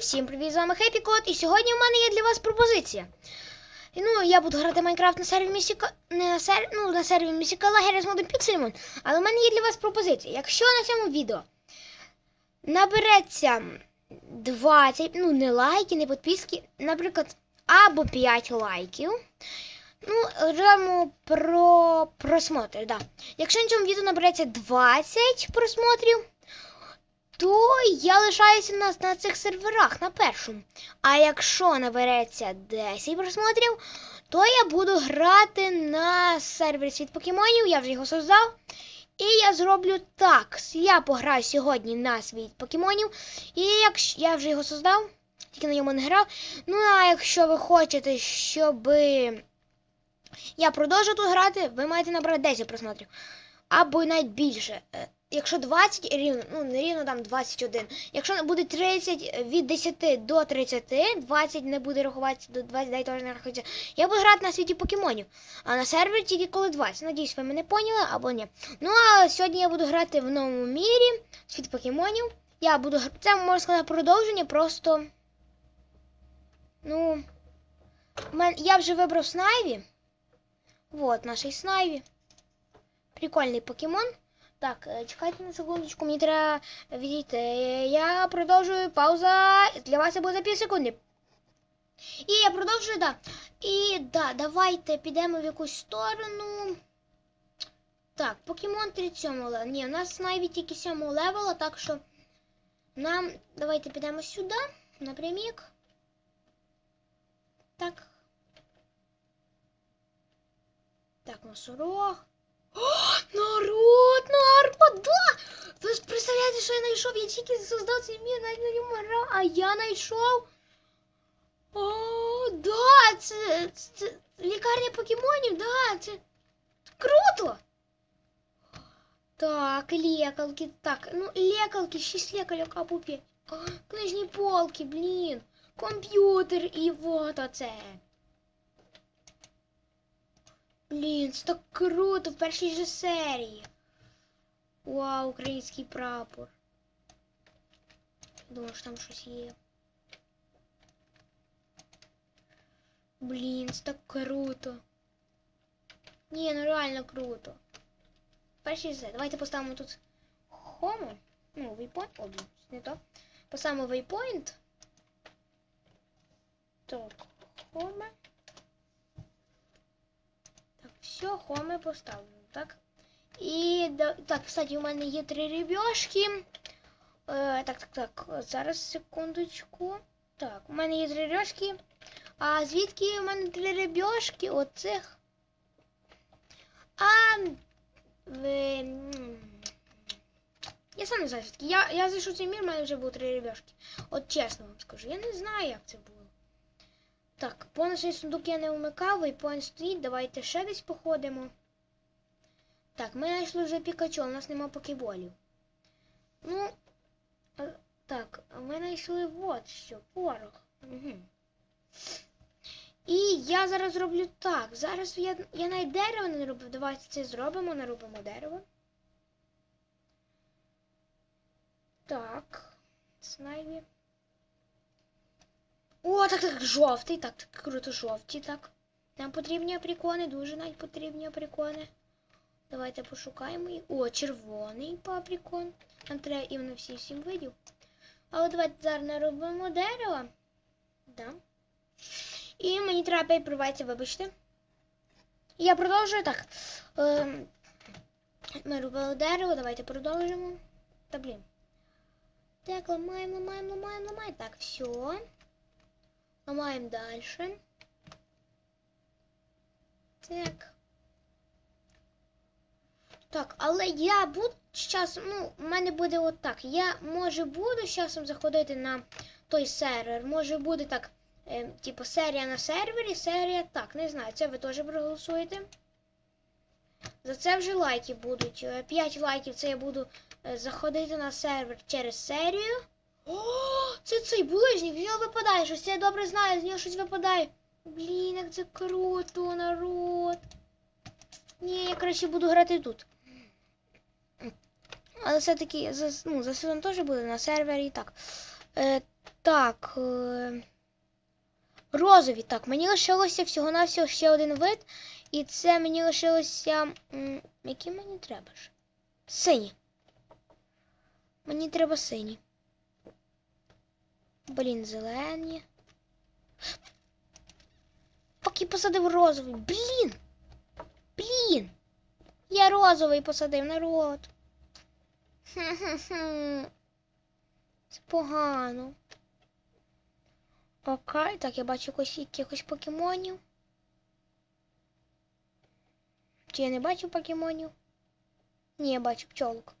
Всім привіт, з вами Хеппі Кот, і сьогодні у мене є для вас пропозиція. Ну, я буду грати Майнкрафт на серві Місіка... не на сер... ну, на серві Місіка Лагеря з модом Піксельмон, але у мене є для вас пропозиція. Якщо на цьому відео набереться 20, ну, не лайки, не підписки, наприклад, або 5 лайків, ну, робимо про просмотри, да. Якщо на цьому відео набереться 20 просмотрів, то я лишаюся на, на цих серверах на першому. А якщо набереться 10 просмотрів, то я буду грати на сервері світ покемонів, я вже його создав. І я зроблю так. Я пограю сьогодні на світ покемонів. І якщо я вже його создав, тільки на ньому не грав. Ну а якщо ви хочете, щоб я продовжу тут грати, ви маєте набрати 10 просмотрів. Або навіть більше. Е, Якщо 20 рівно, ну не рівно там 21. Якщо буде 30 від 10 до 30, 20 не буде рахуватися до 20, дай теж не рахується. Я буду грати на світі покемонів. А на сервері тільки коли 20. Надіюсь, ви мене поняли або ні. Ну а сьогодні я буду грати в новому мірі, світ покемонів. Я буду Це можна сказати продовження, просто. Ну. Я вже вибрав Снайві. Вот, наш Снайві. Прикольний покемон. Так, е, чекайте на секундочку, мені треба відійти. Я продовжую пауза. Для вас це буде за 5 секунди. І я продовжую, да. І да, давайте підемо в якусь сторону. Так, покемон 37 левела. Ні, у нас навіть тільки 7 левела, так що нам. Давайте підемо сюди, напрямік. Так. Так, носорог. О, народ, народ, да! Ви ж представляєте, що я знайшов? Я тільки создав цей мір, навіть на ньому грав, а я знайшов. О, да, це, це, це лікарня покемонів, да, це круто. Так, лекалки, так, ну, лекалки, 6 лекалок, або 5. О, Книжні полки, блін, комп'ютер і вот оце. Блін, це так круто в першій же серії. Вау, український прапор. Думаю, що там щось є. Блін, це так круто. Ні, ну реально круто. Перший же. Давайте поставимо тут Home. Ну, waypoint. О, блін, не то. Поставимо waypoint. Так, Home. Все, хоми поставлено, так? І так, кстати, у мене є три рибьошки. Е, так, так, так. Зараз секундочку. Так, у мене є три рибьошки. А звідки у мене три рибьошки? Оцих. А. Ви... Я сам не знаю, звідки. Я, я зайшов цей мір, у мене вже було три рибьошки. От чесно вам скажу, я не знаю, як це було. Так, бонусний сундук я не вмикав, вейпоінт стоїть, давайте ще десь походимо. Так, ми знайшли вже Пікачу, у нас нема покеболів. Ну, е, так, ми знайшли от що, порох. Угу. І я зараз зроблю так. Зараз я, я навіть дерево не робив. Давайте це зробимо, наробимо дерево. Так, снайві. О, так, так, жовтий, так, так, круто, жовті, так. Нам потрібні априкони, дуже навіть потрібні априкони. Давайте пошукаємо їх. О, червоний паприкон. Нам треба іменно всі сім видів. Але давайте зараз наробимо дерево. Да. І мені треба опять приватися, вибачте. І я продовжую так. Ем, ми робили дерево, давайте продовжимо. Та блін. Так, ламаємо, ламаємо, ламаємо, ламаємо. Так, все. Ламаємо далі. Так. Так, але я буду з ну, у мене буде отак. Я може буду часом заходити на той сервер. Може буде так, е, типу, серія на сервері, серія так. Не знаю, це ви теж проголосуєте. За це вже лайки будуть. 5 лайків це я буду е, заходити на сервер через серію. О, це цей булижник, з нього випадає щось. Я добре знаю, з нього щось випадає. Блін, як це круто, народ. Ні, я краще буду грати тут. Але все-таки за, ну, за сезон теж буде на сервері так. Е, Так. Е... Розові. Так, мені лишилося всього-навсього ще один вид. І це мені лишилося. Які мені треба ж? Сині. Мені треба сині. Блін, зелені. Поки посадив розовий. Блін! Блін! Я розовий посадив народ. Хм-хм-хм. Це погано. Окей, так, я бачу якось, якихось покемонів. Чи я не бачу покемонів? Ні, я бачу пчолок.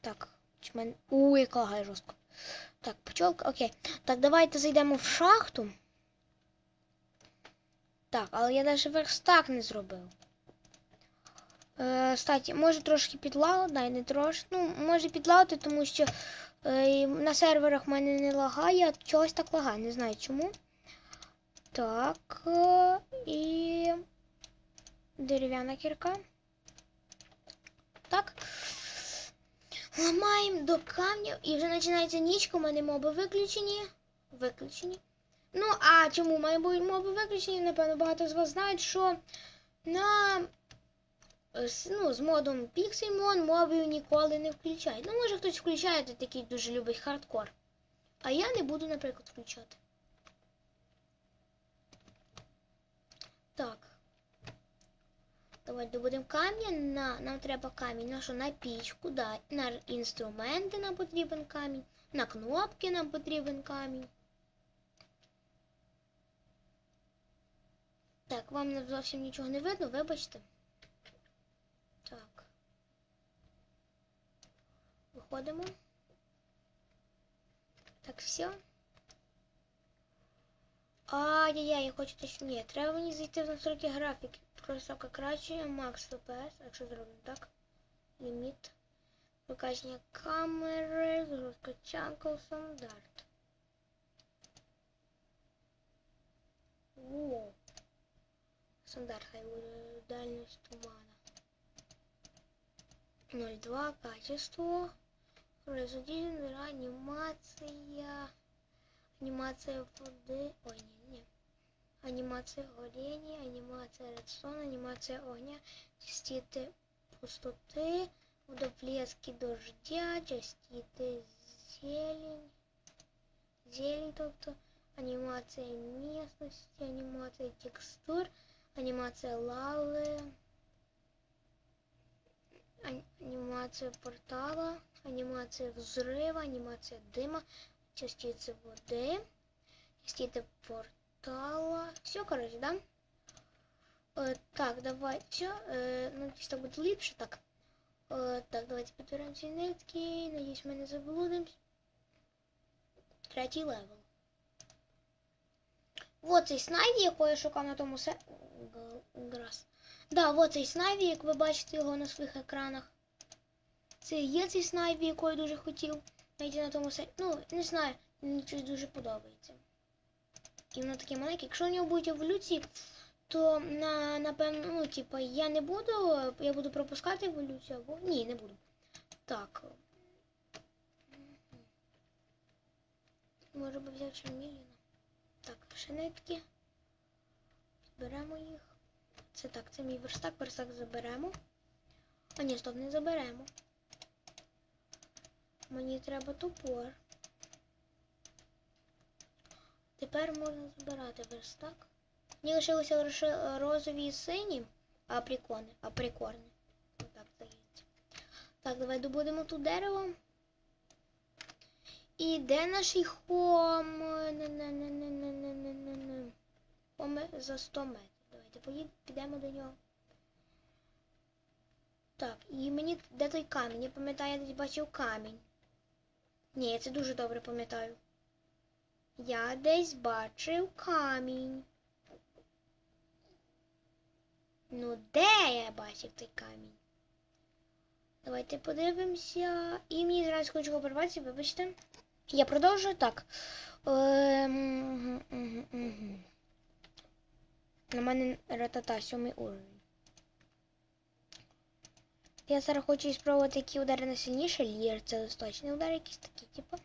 Так, мене. У, яка жорстко. Так, пчолка, окей. Так, давайте зайдемо в шахту. Так, але я навіть верстак не зробив. Е, може трошки підлагати, дай не трошки. Ну, може підлагати, тому що е, на серверах в мене не лагає, а чогось так лагає, не знаю чому. Так, е, і дерев'яна кірка. Так. Ламаємо до камнів і вже починається нічка, у мене моби виключені. Виключені. Ну, а чому має бути моби виключені? Напевно, багато з вас знають, що на ну, з модом Pixelmon мобів ніколи не включають. Ну, може хтось включає, то такий дуже любить хардкор. А я не буду, наприклад, включати. Так. Давай добудемо каміння. На, нам треба камінь. На що? На пічку, да. На інструменти нам потрібен камінь. На кнопки нам потрібен камінь. Так, вам зовсім нічого не видно, вибачте. Так. Виходимо. Так, все. Ай-яй-яй, я хочу точно. Ні, треба мені зайти в настройки графіки. Просто краще, макс FPS, якщо зробимо так. Ліміт. Показання камери, розкачанка стандарт. Воу. Стандарт хай буде дальність тумана. 0,2 качество. Производитель, анимация. Анимация воды. Ой, не, не. Анимация горения, анимация редстона, анимация огня, частиты пустоты, водоплески дождя, частиты зелень, зелень, тобто анімація місності, анімація текстур, анімація лави, ан- анімація портала, анімація взрива, анімація дима, частиці води, частиці портала. Все, коротше, да? Е, так, давай, все, е, ну, так буде ліпше, так. Е, так, давайте підберемо ці нитки, надіюсь, ми не заблудимось. Третій левел. Вот цей снайві, якого я шукав на тому се... Грас. Да, вот цей снайві, як ви бачите його на своїх екранах. Це є цей снайві, якого я дуже хотів знайти на тому сайті. Ну, не знаю, мені щось дуже подобається. І воно таке маленьке. Якщо у нього будуть еволюції, то на, напевно, ну, типа, я не буду, я буду пропускати еволюцію або. Ні, не буду. Так. Може би взяти ще мільйона. Так, ще нитки. Зберемо їх. Це так, це мій верстак, верстак заберемо. А ні, стоп, не заберемо. Мені треба топор. Тепер можна збирати верстак. Мені лишилося лише розові і сині априкони. Априкорни. Так, здається. Так, давай добудемо тут дерево. І де наш хом? Не-не-не-не-не-не-не-не. Хом за 100 метрів. Давайте підемо до нього. Так, і мені де той камінь? Я пам'ятаю, я десь бачив камінь. Ні, я це дуже добре пам'ятаю. Я десь бачив камінь. Ну, де я бачив той камінь? Давайте подивимося. І мені зразу хочу обірватися, вибачте. Я продовжую так. Ем, мгм, мгм. На мене ратата, сьомий уровень. Я зараз хочу спробувати які удари найсильніше. Лір, це достаточний удар якийсь такий, типу.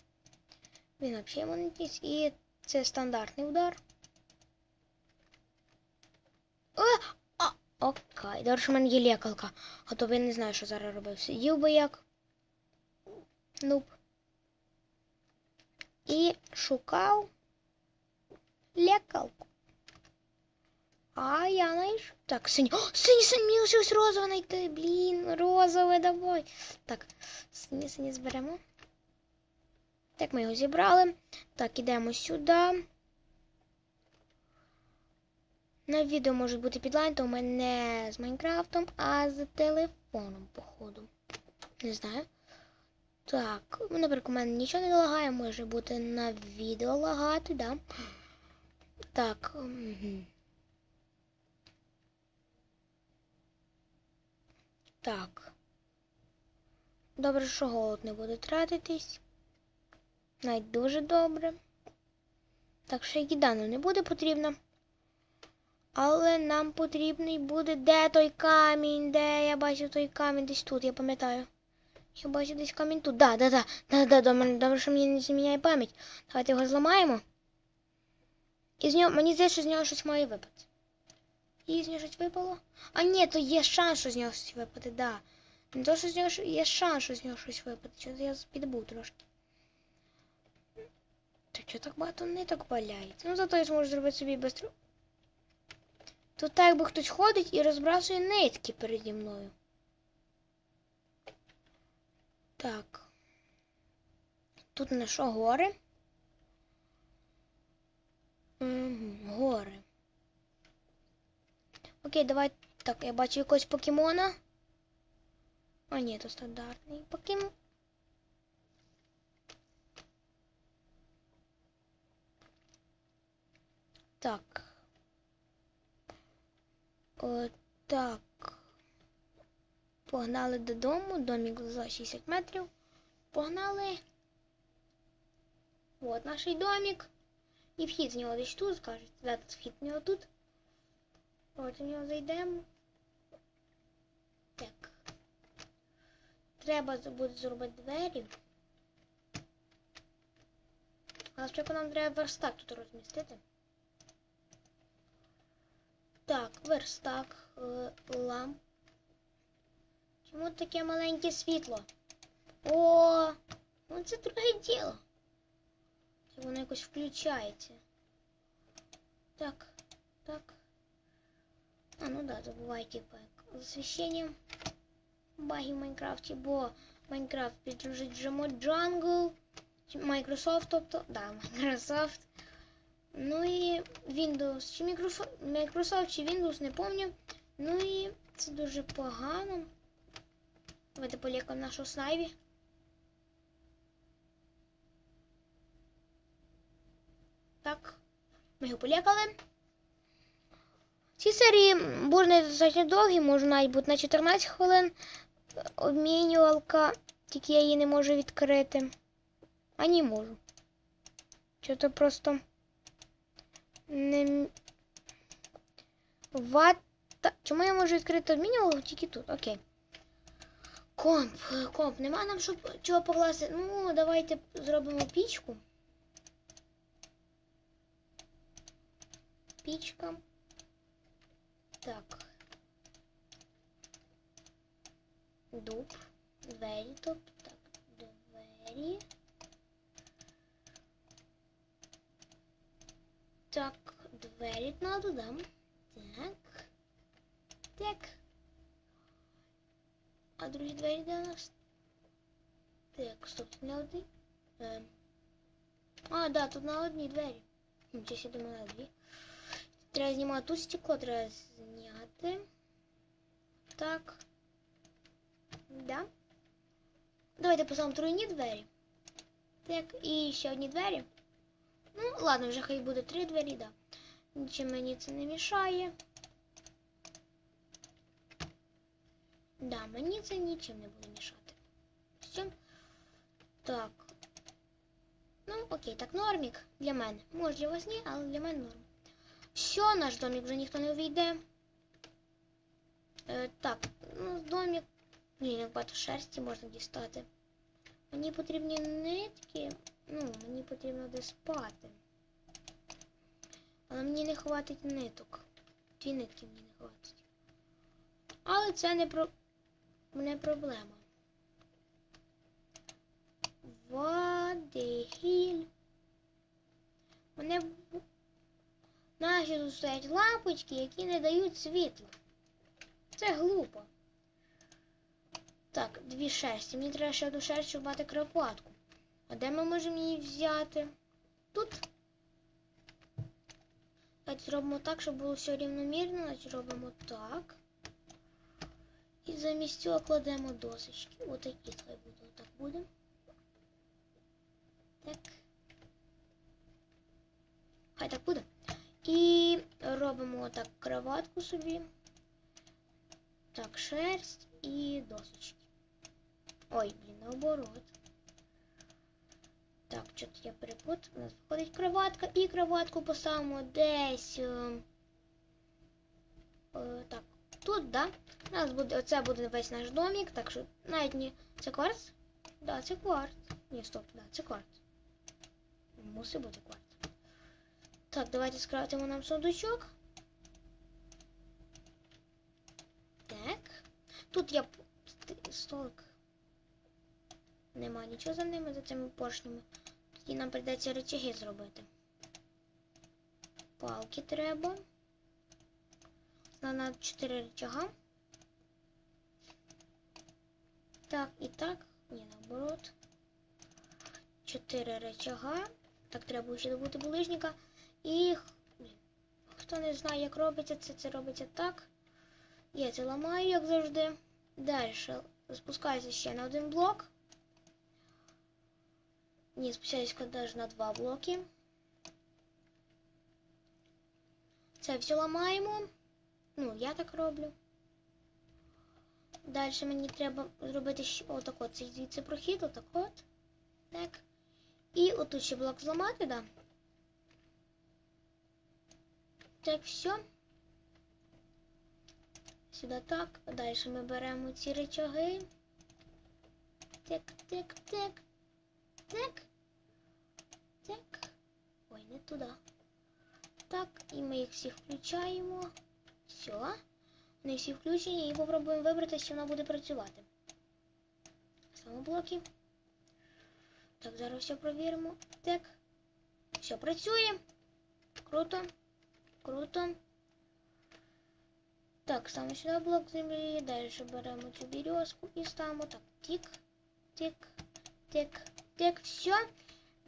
Він взагалі йому не тіс. І це стандартний удар. Е, а, окей, добре, що в мене є лікалка. А то я не знаю, що зараз робив. Сидів би як. Нуб. І шукав лікалку. А я знайшов. Так, синій. О, синій, синій, мені лишилось розове знайти. Блін, розове, давай. Так, синій, синій зберемо. Так, ми його зібрали. Так, ідемо сюди. На відео може бути підлайн, то у мене з Майнкрафтом, а з телефоном, походу. Не знаю. Так, наприклад, у мене нічого не лагає, може бути на відео лагати, да? Так. Так. Добре, що голод не буде тратитись. Навіть дуже добре. Так що їда нам не буде потрібна. Але нам потрібний буде де той камінь, де я бачив той камінь, десь тут, я пам'ятаю. Я бачу десь камінь тут. Да, да, да, да, да, добре, добре, що мені не зміняє пам'ять. Давайте його зламаємо. І з нього, мені здається, що з нього щось має випати. І з нього щось випало. А ні, то є шанс, що з нього щось випаде, да. Не то, що з нього є шанс, що з нього щось випаде. Чого я підбув трошки. Та чого так багато ниток валяється? Ну зато я зможу зробити собі бистро. Тут так якби хтось ходить і розбрасує нитки переді мною. Так. Тут на що гори? Угу, гори. Окей, давай. Так, я бачу якогось покемона. А ні, то стандартний покемон. Так. О, так. Погнали додому, домик за 60 метрів. Погнали. От наш домик. І вхід з нього десь тут, скажуть. Да, вхід з нього тут. От в нього зайдемо. Так. Треба буде зробити двері. Але спочатку нам треба верстак тут розмістити. Так, верстак, е, ламп. Чому таке маленьке світло? О, ну це друге діло. Це воно якось включається. Так, так. А, ну да, забувайте пек. З освіщенням баги в Майнкрафті, бо Майнкрафт підтримує вже мод Jungle, чи Microsoft, тобто, да, Microsoft. Ну і Windows, чи Microsoft, чи Windows, не пам'ятаю. Ну і це дуже погано. Давайте полікаємо нашу снайві. Так, ми його полікали. Ці серії будуть достатньо довгі, можуть навіть бути на 14 хвилин. Обмінювалка, тільки я її не можу відкрити. А не можу. Що-то просто не вата. Чому я можу відкрити обмінювалку тільки тут? Окей. Комп, комп, нема нам щоб чого покласти. Ну, давайте зробимо пічку. Пічка. Так. Дуб. Двері, тобто так. Двері. Так, двері надо, да? Так. Так. А другі двері де у нас? Так, стоп, тут не одні. Ем. А, да, тут на одні двері. Нічого себе думаю, на дві. Треба знімати тут стекло, треба зняти. Так. Да. Давайте поставимо тройні двері. Так, і ще одні двері. Ну, ладно, вже хай буде три двері, да. Нічим мені це не мішає. Да, мені це нічим не буде мішати. Все. Так. Ну, окей, так, нормік для мене. Може для вас ні, але для мене норм. Все, наш домик вже ніхто не увійде. Е, так, ну, домик. Блін, як багато шерсті можна дістати. Мені потрібні нитки. Ну, мені потрібно де спати. Але мені не хватить ниток. Дві нитки мені не хватить. Але це не про... не проблема. Вадигіль. Мене наші тут стоять лампочки, які не дають світла. Це глупо. Так, дві шерсті. Мені треба ще одну шерсть, щоб мати кроватку. А де ми можемо її взяти? Тут. Давайте зробимо так, щоб було все рівномірно. Значить робимо так. І замість цього кладемо досочки. Отакі хай буде. Отак буде. Так. Хай так буде. І робимо отак кроватку собі. Так, шерсть і досочки. Ой, блін, наоборот. Так, що-то я перепут. У нас виходить кроватка і кроватку поставимо десь. Е, е, так, тут, да? У нас буде, оце буде весь наш домик, так що навіть не. Це кварц? Да, це кварц. Ні, стоп, да, це кварц. Мусить бути кварц. Так, давайте скрафтимо нам сундучок. Так. Тут я столик. Нема нічого за ними, за цими поршнями. Тоді нам прийдеться речаги зробити. Палки треба. На 4 речага. Так, і так. Ні, наоборот. 4 речага. Так, треба ще добути булижника. І хто не знає, як робиться, це, це робиться так. Я це ламаю, як завжди. Далі спускаюся ще на один блок. Ні, спускаюся навіть на два блоки. Це все ламаємо. Ну, я так роблю. Далі мені треба зробити ще отак от цей звідси прохід, отак от. Так. І отут ще блок зламати, да. Так, все. Сюди так. Далі ми беремо ці речаги. Так, так, так. Так. Так. Ой, не туди. Так, і ми їх всі включаємо. Все. Вони всі включені і попробуємо вибрати, чи воно буде працювати. Ставимо блоки. Так, зараз все провіримо. Так. Все працює. Круто. Круто. Так, ставимо сюди блок землі. Далі беремо цю березку і ставимо так. Тік, тік, тік, тік. Все.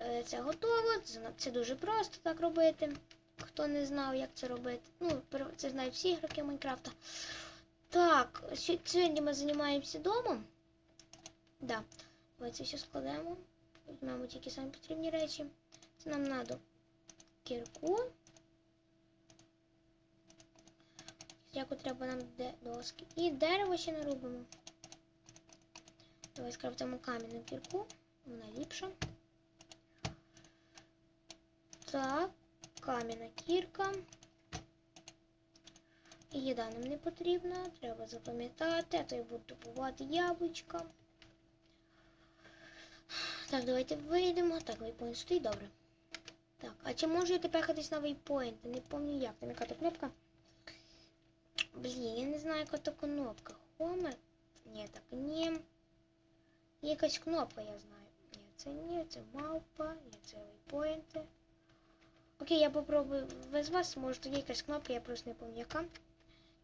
Е, Це готово. Це, це дуже просто так робити. Хто не знав, як це робити. Ну, це знають всі ігроки Майнкрафта. Так, сьогодні ми займаємося домом. Да. Давайте все складемо. Візьмемо тільки самі потрібні речі. Це нам треба кірку. Яку треба нам доски. І дерево ще нарубимо. Давай скрафтимо кам'яну кірку. Вона ліпша. Так, кам'яна кірка. Їда нам не потрібна. Треба запам'ятати, а то я буду добувати яблучка. Так, давайте вийдемо. Так, вейпоінт стоїть, добре. Так, а чи можу я тепер ходити на вейпоінт? Не пам'ятаю як. Там яка то кнопка? Блін, я не знаю, яка то кнопка. Homer? Ні, так ні. Якась кнопка, я знаю. Ні, це ні, це мавпа, ні, це вейпоінти. Окей, я попробую. Ви з вас, може, тоді якась кнопка, я просто не пам'ятаю яка.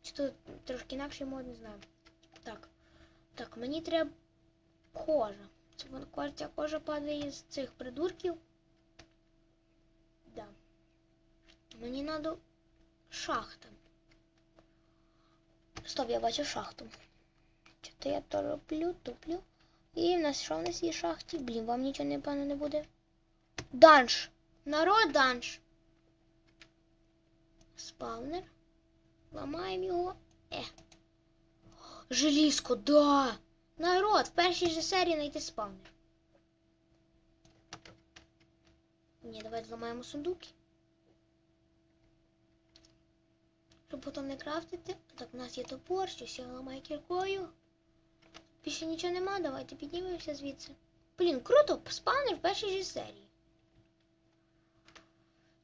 Чи тут трошки інакше мод, не знаю. Так. Так, мені треба кожа. Це ця кожа падає з цих придурків. Да. Мені треба шахта. Стоп, я бачу шахту. Я то роблю, туплю. І в нас що в нас є шахті? Блін, вам нічого не певно не буде. Данж. Народ данж. Спавнер. Ламаємо його. Е. Желізко, да! Народ, в першій же серії знайти спавнер. Ні, давайте зламаємо сундуки. Щоб потім не крафтити. Так, у нас є топор, щось я ламаю кіркою. Більше нічого нема, давайте піднімемося звідси. Блін, круто, спавнер в першій же серії.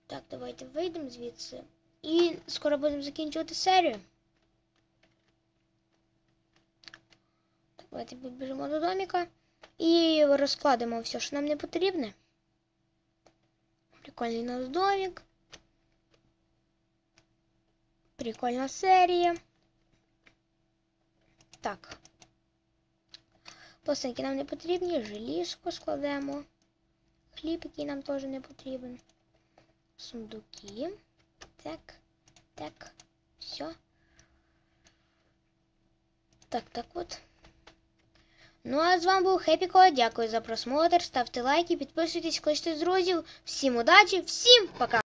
Так, давайте вийдемо звідси. І скоро будемо закінчувати серію. Давайте підбіжимо до доміка і розкладемо все, що нам не потрібне. Прикольний у нас домик. Прикольна серія. Так. Пластинки нам не потрібні, желізко складемо. Хліб, який нам теж не потрібен. Сундуки. Так, так, все. Так, так от. Ну а з вами був Хепіко. Дякую за просмотр. Ставте лайки, підписуйтесь, кличте з друзів. Всім удачі, всім пока!